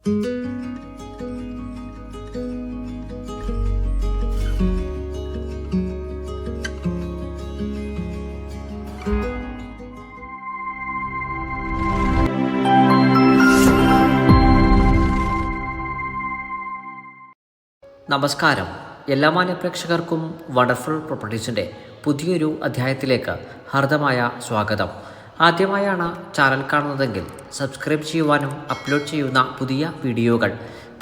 നമസ്കാരം. എല്ലാ മാന്യ പ്രേക്ഷകർക്കും വണ്ടർഫുൾ പ്രോപ്പർട്ടീസിന്റെ പുതിയൊരു അധ്യായത്തിലേക്ക് ഹർദമായ സ്വാഗതം. ആദ്യമായാണ് ചാനൽ കാണുന്നതെങ്കിൽ സബ്സ്ക്രൈബ് ചെയ്യുവാനും അപ്ലോഡ് ചെയ്യുന്ന പുതിയ വീഡിയോകൾ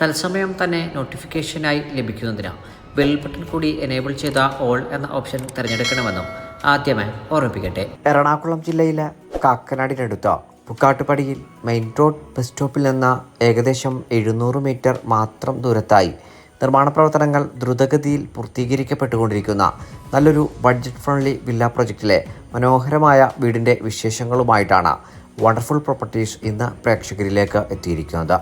തത്സമയം തന്നെ നോട്ടിഫിക്കേഷനായി ലഭിക്കുന്നതിന് ബെൽ ബട്ടൺ കൂടി എനേബിൾ ചെയ്ത ഓൾ എന്ന ഓപ്ഷൻ തിരഞ്ഞെടുക്കണമെന്നും ആദ്യമായി ഓർമ്മിപ്പിക്കട്ടെ. എറണാകുളം ജില്ലയിലെ കാക്കനാടിനടുത്ത പുക്കാട്ടുപടിയിൽ മെയിൻ റോഡ് ബസ് സ്റ്റോപ്പിൽ നിന്ന് ഏകദേശം എഴുന്നൂറ് മീറ്റർ മാത്രം ദൂരത്തായി നിർമ്മാണ പ്രവർത്തനങ്ങൾ ദ്രുതഗതിയിൽ പൂർത്തീകരിക്കപ്പെട്ടുകൊണ്ടിരിക്കുന്ന നല്ലൊരു ബഡ്ജറ്റ് ഫ്രണ്ട്ലി വില്ല പ്രൊജക്റ്റിലെ മനോഹരമായ വീടിന്റെ വിശേഷങ്ങളുമായിട്ടാണ് വണ്ടർഫുൾ പ്രോപ്പർട്ടീസ് ഇന്ന് പ്രേക്ഷകരിലേക്ക് എത്തിയിരിക്കുന്നത്.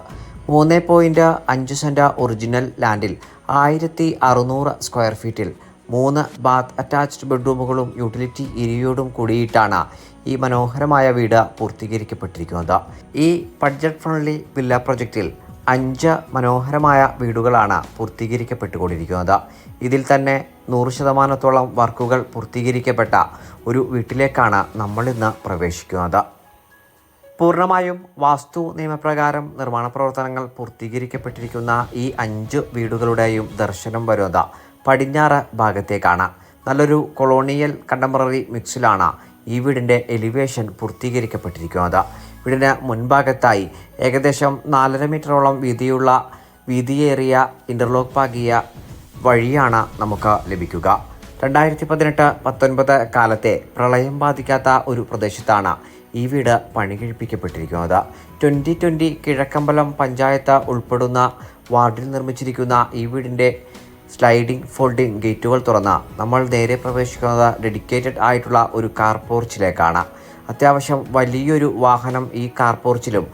മൂന്ന് പോയിന്റ് അഞ്ച് സെന്റ് ഒറിജിനൽ ലാൻഡിൽ ആയിരത്തി അറുന്നൂറ് സ്ക്വയർ ഫീറ്റിൽ മൂന്ന് ബാത്ത് അറ്റാച്ച്ഡ് ബെഡ്റൂമുകളും യൂട്ടിലിറ്റി ഏരിയയോടും കൂടിയിട്ടാണ് ഈ മനോഹരമായ വീട് പൂർത്തീകരിക്കപ്പെട്ടിരിക്കുന്നത്. ഈ ബഡ്ജറ്റ് ഫ്രണ്ട്ലി വില്ല പ്രൊജക്റ്റിൽ അഞ്ച് മനോഹരമായ വീടുകളാണ് പൂർത്തീകരിക്കപ്പെട്ടുകൊണ്ടിരിക്കുന്നത്. ഇതിൽ തന്നെ നൂറ് ശതമാനത്തോളം വർക്കുകൾ പൂർത്തീകരിക്കപ്പെട്ട ഒരു വീട്ടിലേക്കാണ് നമ്മൾ ഇന്ന് പ്രവേശിക്കുന്നത്. പൂർണമായും വാസ്തു നിയമപ്രകാരം നിർമ്മാണ പ്രവർത്തനങ്ങൾ പൂർത്തീകരിക്കപ്പെട്ടിരിക്കുന്ന ഈ അഞ്ച് വീടുകളുടെയും ദർശനം വരുന്നത് പടിഞ്ഞാറ് ഭാഗത്തേക്കാണ്. നല്ലൊരു കൊളോണിയൽ കണ്ടംപററി മിക്സിലാണ് ഈ വീടിന്റെ എലിവേഷൻ പൂർത്തീകരിക്കപ്പെട്ടിരിക്കുന്നത്. വീടിന് മുൻഭാഗത്തായി ഏകദേശം നാലര മീറ്ററോളം വീതിയുള്ള വീതിയേറിയ ഇന്റർലോക്ക് പാകിയ വഴിയാണ് നമുക്ക് ലഭിക്കുക. രണ്ടായിരത്തി പതിനെട്ട് പത്തൊൻപത് കാലത്തെ പ്രളയം ബാധിക്കാത്ത ഒരു പ്രദേശത്താണ് ഈ വീട് പണി കഴിപ്പിക്കപ്പെട്ടിരിക്കുന്നത് ട്വന്റി ട്വന്റി കിഴക്കമ്പലം പഞ്ചായത്ത് ഉൾപ്പെടുന്ന വാർഡിൽ നിർമ്മിച്ചിരിക്കുന്ന ഈ വീടിന്റെ സ്ലൈഡിംഗ് ഫോൾഡിംഗ് ഗേറ്റുകൾ തുറന്ന് നമ്മൾ നേരെ പ്രവേശിക്കുന്നത് ഡെഡിക്കേറ്റഡ് ആയിട്ടുള്ള ഒരു കാർ പോർച്ചിലേക്കാണ് അത്യാവശ്യം വലിയൊരു വാഹനം ഈ കാർ പോർച്ചിലും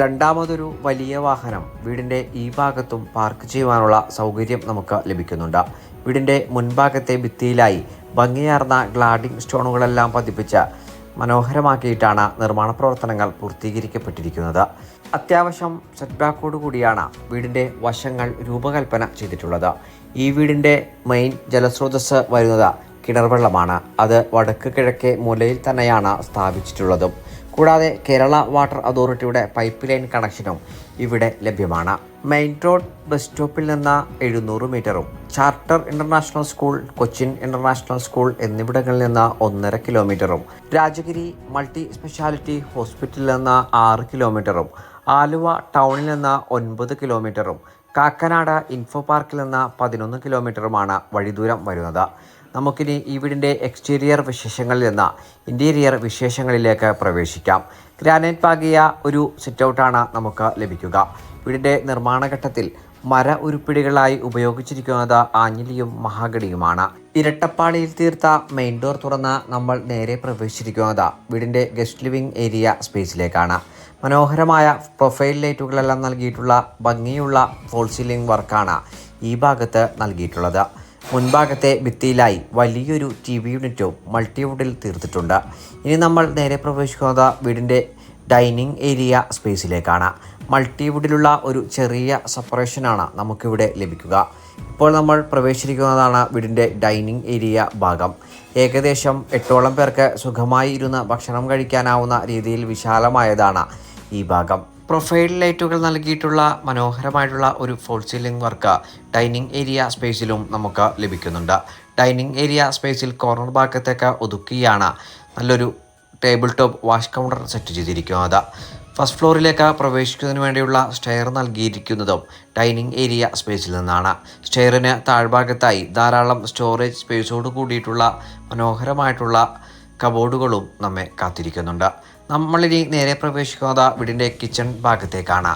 രണ്ടാമതൊരു വലിയ വാഹനം വീടിന്റെ ഈ ഭാഗത്തും പാർക്ക് ചെയ്യുവാനുള്ള സൗകര്യം നമുക്ക് ലഭിക്കുന്നുണ്ട്. വീടിന്റെ മുൻഭാഗത്തെ ഭിത്തിയിലായി ഭംഗിയാർന്ന ഗ്ലാഡിംഗ് സ്റ്റോണുകളെല്ലാം പതിപ്പിച്ച മനോഹരമാക്കിയിട്ടാണ് നിർമ്മാണ പ്രവർത്തനങ്ങൾ പൂർത്തീകരിക്കപ്പെട്ടിരിക്കുന്നത്. അത്യാവശ്യം സെറ്റ് ബാക്കോട് കൂടിയാണ് വീടിന്റെ വശങ്ങൾ രൂപകൽപ്പന ചെയ്തിട്ടുള്ളത്. ഈ വീടിന്റെ മെയിൻ ജലസ്രോതസ് വരുന്നത് കിണർ വെള്ളമാണ് അത് വടക്ക് കിഴക്കേ മൂലയിൽ തന്നെയാണ് സ്ഥാപിച്ചിട്ടുള്ളതും. കൂടാതെ കേരള വാട്ടർ അതോറിറ്റിയുടെ പൈപ്പ് ലൈൻ കണക്ഷനും ഇവിടെ ലഭ്യമാണ്. മെയിൻ റോഡ് ബസ് സ്റ്റോപ്പിൽ നിന്ന് എഴുന്നൂറ് മീറ്ററും charter international school Cochin international school എന്നിവിടങ്ങളിൽ നിന്ന് ഒന്നര കിലോമീറ്ററും രാജഗിരി മൾട്ടി സ്പെഷ്യാലിറ്റി ഹോസ്പിറ്റലിൽ നിന്ന് ആറ് കിലോമീറ്ററും ആലുവ ടൗണിൽ നിന്ന് ഒൻപത് കിലോമീറ്ററും കാക്കനാട് ഇൻഫോ പാർക്കിൽ നിന്ന് പതിനൊന്ന് കിലോമീറ്ററുമാണ് വഴിദൂരം വരുന്നത്. നമുക്കിനി ഈ വീടിന്റെ എക്സ്റ്റീരിയർ വിശേഷങ്ങളിൽ നിന്ന് ഇന്റീരിയർ വിശേഷങ്ങളിലേക്ക് പ്രവേശിക്കാം. ഗ്രാനൈറ്റ് പാകിയ ഒരു സിറ്റൗട്ടാണ് നമുക്ക് ലഭിക്കുക. വീടിന്റെ നിർമ്മാണഘട്ടത്തിൽ മര ഉരുപ്പിടികളായി ഉപയോഗിച്ചിരിക്കുന്നത് ആഞ്ഞിലിയും മഹാഗടിയുമാണ് ഇരട്ടപ്പാളിയിൽ തീർത്ത മെയിൻ ഡോർ തുറന്ന് നമ്മൾ നേരെ പ്രവേശിച്ചിരിക്കുന്നത് വീടിന്റെ ഗസ്റ്റ് ലിവിംഗ് ഏരിയ സ്പേസിലേക്കാണ് മനോഹരമായ പ്രൊഫൈൽ ലൈറ്റുകളെല്ലാം നൽകിയിട്ടുള്ള ഭംഗിയുള്ള ഫോൾ സീലിംഗ് വർക്കാണ് ഈ ഭാഗത്ത് നൽകിയിട്ടുള്ളത്. മുൻഭാഗത്തെ ഭിത്തിയിലായി വലിയൊരു ടി വി യൂണിറ്റും മൾട്ടിവുഡിൽ തീർത്തിട്ടുണ്ട്. ഇനി നമ്മൾ നേരെ പ്രവേശിക്കുന്നത് വീടിന്റെ ഡൈനിങ് ഏരിയ സ്പേസിലേക്കാണ്. മൾട്ടിവുഡിലുള്ള ഒരു ചെറിയ സെപ്പറേഷനാണ് നമുക്കിവിടെ ലഭിക്കുക. ഇപ്പോൾ നമ്മൾ പ്രവേശിച്ചിരിക്കുന്നതാണ് വീടിന്റെ ഡൈനിങ് ഏരിയ ഭാഗം. ഏകദേശം എട്ടോളം പേർക്ക് സുഖമായി ഇരുന്ന് ഭക്ഷണം കഴിക്കാനാവുന്ന രീതിയിൽ വിശാലമായതാണ് ഈ ഭാഗം. പ്രൊഫൈൽ ലൈറ്റുകൾ നൽകിയിട്ടുള്ള മനോഹരമായിട്ടുള്ള ഒരു false ceiling work dining area സ്പേസിലും നമുക്ക് ലഭിക്കുന്നുണ്ട്. ഡൈനിങ് ഏരിയ സ്പേസിൽ കോർണർ ഭാഗത്തേക്ക് ഒതുക്കിയാണ് നല്ലൊരു table top wash counter set ചെയ്തിരിക്കുന്നത്. ഫസ്റ്റ് ഫ്ലോറിലേക്ക് പ്രവേശിക്കുന്നതിന് വേണ്ടിയുള്ള സ്റ്റെയർ നൽകിയിരിക്കുന്നതും ഡൈനിങ് ഏരിയ സ്പേസിൽ നിന്നാണ്. സ്റ്റെയറിന് താഴ്ഭാഗത്തായി ധാരാളം സ്റ്റോറേജ് സ്പേസോട് കൂടിയിട്ടുള്ള മനോഹരമായിട്ടുള്ള കബോർഡുകളും നമ്മെ കാത്തിരിക്കുന്നുണ്ട്. നമ്മളിനി നേരെ പ്രവേശിക്കുന്നത് വീടിന്റെ കിച്ചൺ ഭാഗത്തേക്കാണ്.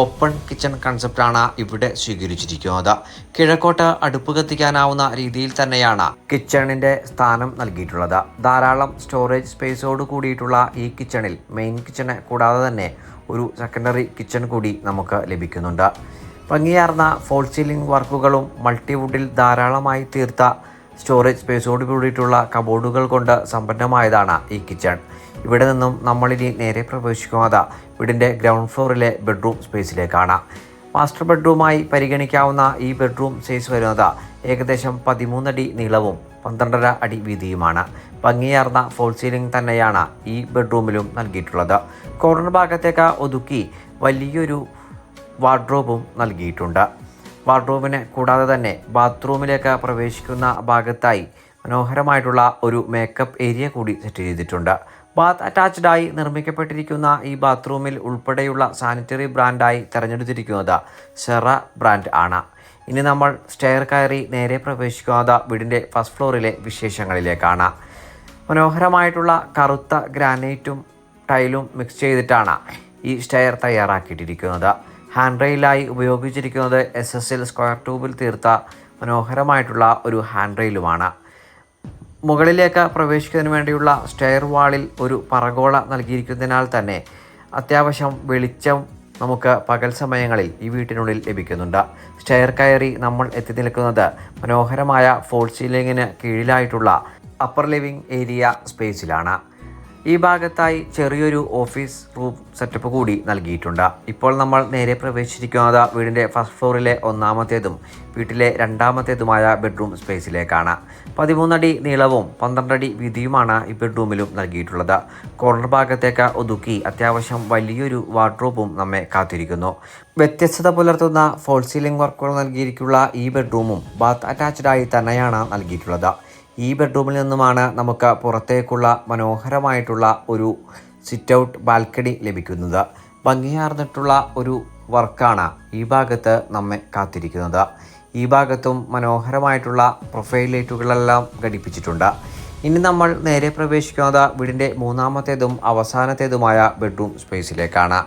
ഓപ്പൺ കിച്ചൺ കൺസെപ്റ്റാണ് ഇവിടെ സ്വീകരിച്ചിരിക്കുന്നത് കിഴക്കോട്ട് അടുപ്പ് കത്തിക്കാനാവുന്ന രീതിയിൽ തന്നെയാണ് കിച്ചണിന്റെ സ്ഥാനം നൽകിയിട്ടുള്ളത് ധാരാളം സ്റ്റോറേജ് സ്പേസോട് കൂടിയിട്ടുള്ള ഈ കിച്ചണിൽ മെയിൻ കിച്ചണ് കൂടാതെ തന്നെ ഒരു സെക്കൻഡറി കിച്ചൺ കൂടി നമുക്ക് ലഭിക്കുന്നുണ്ട്. ഭംഗിയാർന്ന ഫോൾ സീലിംഗ് വർക്കുകളും മൾട്ടിവുഡിൽ ധാരാളമായി തീർത്ത സ്റ്റോറേജ് സ്പേസോട് കൂടിയിട്ടുള്ള കബോർഡുകൾ കൊണ്ട് സമ്പന്നമായതാണ് ഈ കിച്ചൺ ഇവിടെ നിന്നും നമ്മളിനി നേരെ പ്രവേശിക്കുന്നത് വീടിന്റെ ഗ്രൗണ്ട് ഫ്ലോറിലെ ബെഡ്റൂം സ്പേസിലേക്കാണ് മാസ്റ്റർ ബെഡ്റൂമായി പരിഗണിക്കാവുന്ന ഈ ബെഡ്റൂം സൈസ് വരുന്നത് ഏകദേശം പതിമൂന്നടി നീളവും പന്ത്രണ്ടര അടി വീതിയുമാണ്. ഭംഗിയാർന്ന ഫോൾ സീലിംഗ് തന്നെയാണ് ഈ ബെഡ്റൂമിലും നൽകിയിട്ടുള്ളത്. കോർണർ ഭാഗത്തേക്ക് ഒതുക്കി വലിയൊരു വാർഡ്രോബും നൽകിയിട്ടുണ്ട്. വാർഡ്രോബിനെ കൂടാതെ തന്നെ ബാത്റൂമിലേക്ക് പ്രവേശിക്കുന്ന ഭാഗത്തായി മനോഹരമായിട്ടുള്ള ഒരു മേക്കപ്പ് ഏരിയ കൂടി സെറ്റ് ചെയ്തിട്ടുണ്ട്. ബാത്ത് അറ്റാച്ച്ഡായി നിർമ്മിക്കപ്പെട്ടിരിക്കുന്ന ഈ ബാത്റൂമിൽ ഉൾപ്പെടെയുള്ള സാനിറ്ററി ബ്രാൻഡായി തിരഞ്ഞെടുത്തിരിക്കുന്നത് സെറ ബ്രാൻഡ് ആണ്. ഇനി നമ്മൾ സ്റ്റെയർ കയറി നേരെ പ്രവേശിക്കുന്നത് വീടിന്റെ ഫസ്റ്റ് ഫ്ലോറിലെ വിശേഷങ്ങളിലേക്കാണ്. മനോഹരമായിട്ടുള്ള കറുത്ത ഗ്രാനൈറ്റും ടൈലും മിക്സ് ചെയ്തിട്ടാണ് ഈ സ്റ്റെയർ തയ്യാറാക്കിയിട്ടിരിക്കുന്നത്. ഹാൻഡ് റെയിലായി ഉപയോഗിച്ചിരിക്കുന്നത് എസ് എസ് എൽ സ്ക്വയർ ട്യൂബിൽ തീർത്ത മനോഹരമായിട്ടുള്ള ഒരു ഹാൻഡ് റെയിലുമാണ് മുകളിലേക്ക് പ്രവേശിക്കുന്നതിന് വേണ്ടിയുള്ള സ്റ്റെയർ വാളിൽ ഒരു പറഗോള നൽകിയിരിക്കുന്നതിനാൽ തന്നെ അത്യാവശ്യം വെളിച്ചം നമുക്ക് പകൽ സമയങ്ങളിൽ ഈ വീട്ടിനുള്ളിൽ ലഭിക്കുന്നുണ്ട്. സ്റ്റെയർ കയറി നമ്മൾ എത്തി നിൽക്കുന്നത് മനോഹരമായ ഫോൾ സീലിങ്ങിന് കീഴിലായിട്ടുള്ള അപ്പർ ലിവിംഗ് ഏരിയ സ്പേസിലാണ് ഈ ഭാഗത്തായി ചെറിയൊരു ഓഫീസ് റൂം സെറ്റപ്പ് കൂടി നൽകിയിട്ടുണ്ട്. ഇപ്പോൾ നമ്മൾ നേരെ പ്രവേശിച്ചിരിക്കുന്നത് വീടിന്റെ ഫസ്റ്റ് ഫ്ലോറിലെ ഒന്നാമത്തേതും വീട്ടിലെ രണ്ടാമത്തേതുമായ ബെഡ്റൂം സ്പേസിലേക്കാണ് പതിമൂന്നടി നീളവും പന്ത്രണ്ടടി വീതിയുമാണ് ഈ ബെഡ്റൂമിലും നൽകിയിട്ടുള്ളത്. കോർണർ ഭാഗത്തേക്ക് ഒതുക്കി അത്യാവശ്യം വലിയൊരു വാർഡ്രോബും നമ്മെ കാത്തിരിക്കുന്നു. വ്യത്യസ്തത പുലർത്തുന്ന ഫോൾ സീലിംഗ് വർക്കുകൾ നൽകിയിരിക്കുന്ന ഈ ബെഡ്റൂമും ബാത്ത് അറ്റാച്ച്ഡായി തന്നെയാണ് നൽകിയിട്ടുള്ളത്. ഈ ബെഡ്റൂമിൽ നിന്നുമാണ് നമുക്ക് പുറത്തേക്കുള്ള മനോഹരമായിട്ടുള്ള ഒരു സിറ്റ് ഔട്ട് ബാൽക്കണി ലഭിക്കുന്നത്. ഭംഗിയാർന്നിട്ടുള്ള ഒരു വർക്കാണ് ഈ ഭാഗത്ത് നമ്മെ കാത്തിരിക്കുന്നത്. ഈ ഭാഗത്തും മനോഹരമായിട്ടുള്ള പ്രൊഫൈൽ ലൈറ്റുകളെല്ലാം ഘടിപ്പിച്ചിട്ടുണ്ട്. ഇനി നമ്മൾ നേരെ പ്രവേശിക്കുന്നത് വീടിന്റെ മൂന്നാമത്തേതും അവസാനത്തേതുമായ ബെഡ്റൂം സ്പേസിലേക്കാണ്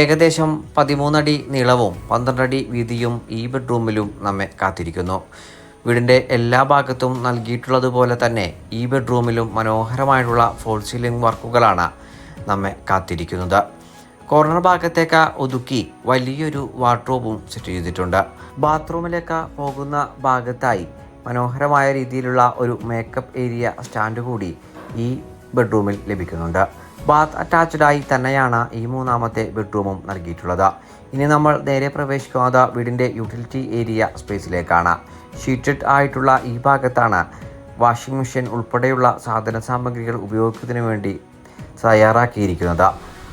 ഏകദേശം പതിമൂന്നടി നീളവും പന്ത്രണ്ടടി വീതിയും ഈ ബെഡ്റൂമിലും നമ്മെ കാത്തിരിക്കുന്നു. വീടിന്റെ എല്ലാ ഭാഗത്തും നൽകിയിട്ടുള്ളതുപോലെ തന്നെ ഈ ബെഡ്റൂമിലും മനോഹരമായിട്ടുള്ള ഫോൾ സീലിംഗ് വർക്കുകളാണ് നമ്മെ കാത്തിരിക്കുന്നത്. കോർണർ ഭാഗത്തേക്ക് ഒതുക്കി വലിയൊരു വാർഡ്രോബും സെറ്റ് ചെയ്തിട്ടുണ്ട്. ബാത്റൂമിലേക്ക് പോകുന്ന ഭാഗത്തായി മനോഹരമായ രീതിയിലുള്ള ഒരു മേക്കപ്പ് ഏരിയ സ്റ്റാൻഡ് കൂടി ഈ ബെഡ്റൂമിൽ ലഭിക്കുന്നുണ്ട്. ബാത്ത് അറ്റാച്ച്ഡായി തന്നെയാണ് ഈ മൂന്നാമത്തെ ബെഡ്റൂമും നൽകിയിട്ടുള്ളത്. ഇനി നമ്മൾ നേരെ പ്രവേശിക്കുന്നത് വീടിന്റെ യൂട്ടിലിറ്റി ഏരിയ സ്പേസിലേക്കാണ് ഷീറ്റഡ് ആയിട്ടുള്ള ഈ ഭാഗത്താണ് വാഷിംഗ് മെഷീൻ ഉൾപ്പെടെയുള്ള സാധന സാമഗ്രികൾ ഉപയോഗിക്കുന്നതിന് വേണ്ടി തയ്യാറാക്കിയിരിക്കുന്നത്.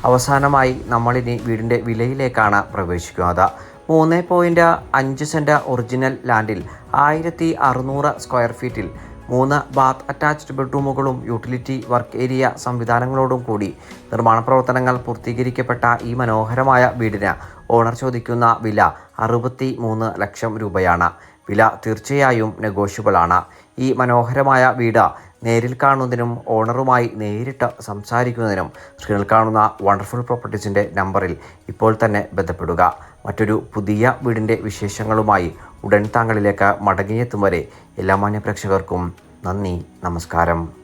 അവസാനമായി നമ്മളിനി വീടിന്റെ വിലയിലേക്കാണ് പ്രവേശിക്കുന്നത്. മൂന്ന് പോയിന്റ് അഞ്ച് സെന്റ് ഒറിജിനൽ ലാൻഡിൽ ആയിരത്തി അറുന്നൂറ് സ്ക്വയർ ഫീറ്റിൽ മൂന്ന് ബാത്ത് അറ്റാച്ച്ഡ് ബെഡ്റൂമുകളും യൂട്ടിലിറ്റി വർക്ക് ഏരിയ സംവിധാനങ്ങളോടും കൂടി നിർമ്മാണ പ്രവർത്തനങ്ങൾ പൂർത്തീകരിക്കപ്പെട്ട ഈ മനോഹരമായ വീടിന് ഓണർ ചോദിക്കുന്ന വില അറുപത്തി മൂന്ന് ലക്ഷം രൂപയാണ്. വില തീർച്ചയായും നെഗോഷ്യബിൾ ആണ്. ഈ മനോഹരമായ വീട് നേരിൽ കാണുന്നതിനും ഓണറുമായി നേരിട്ട് സംസാരിക്കുന്നതിനും സ്ക്രീനിൽ കാണുന്ന വണ്ടർഫുൾ പ്രോപ്പർട്ടീസിന്റെ നമ്പറിൽ ഇപ്പോൾ തന്നെ ബന്ധപ്പെടുക. മറ്റൊരു പുതിയ വീടിന്റെ വിശേഷങ്ങളുമായി ഉടൻ താങ്കളിലേക്ക് മടങ്ങിയെത്തും വരെ എല്ലാ മാന്യ പ്രേക്ഷകർക്കും നന്ദി നമസ്കാരം.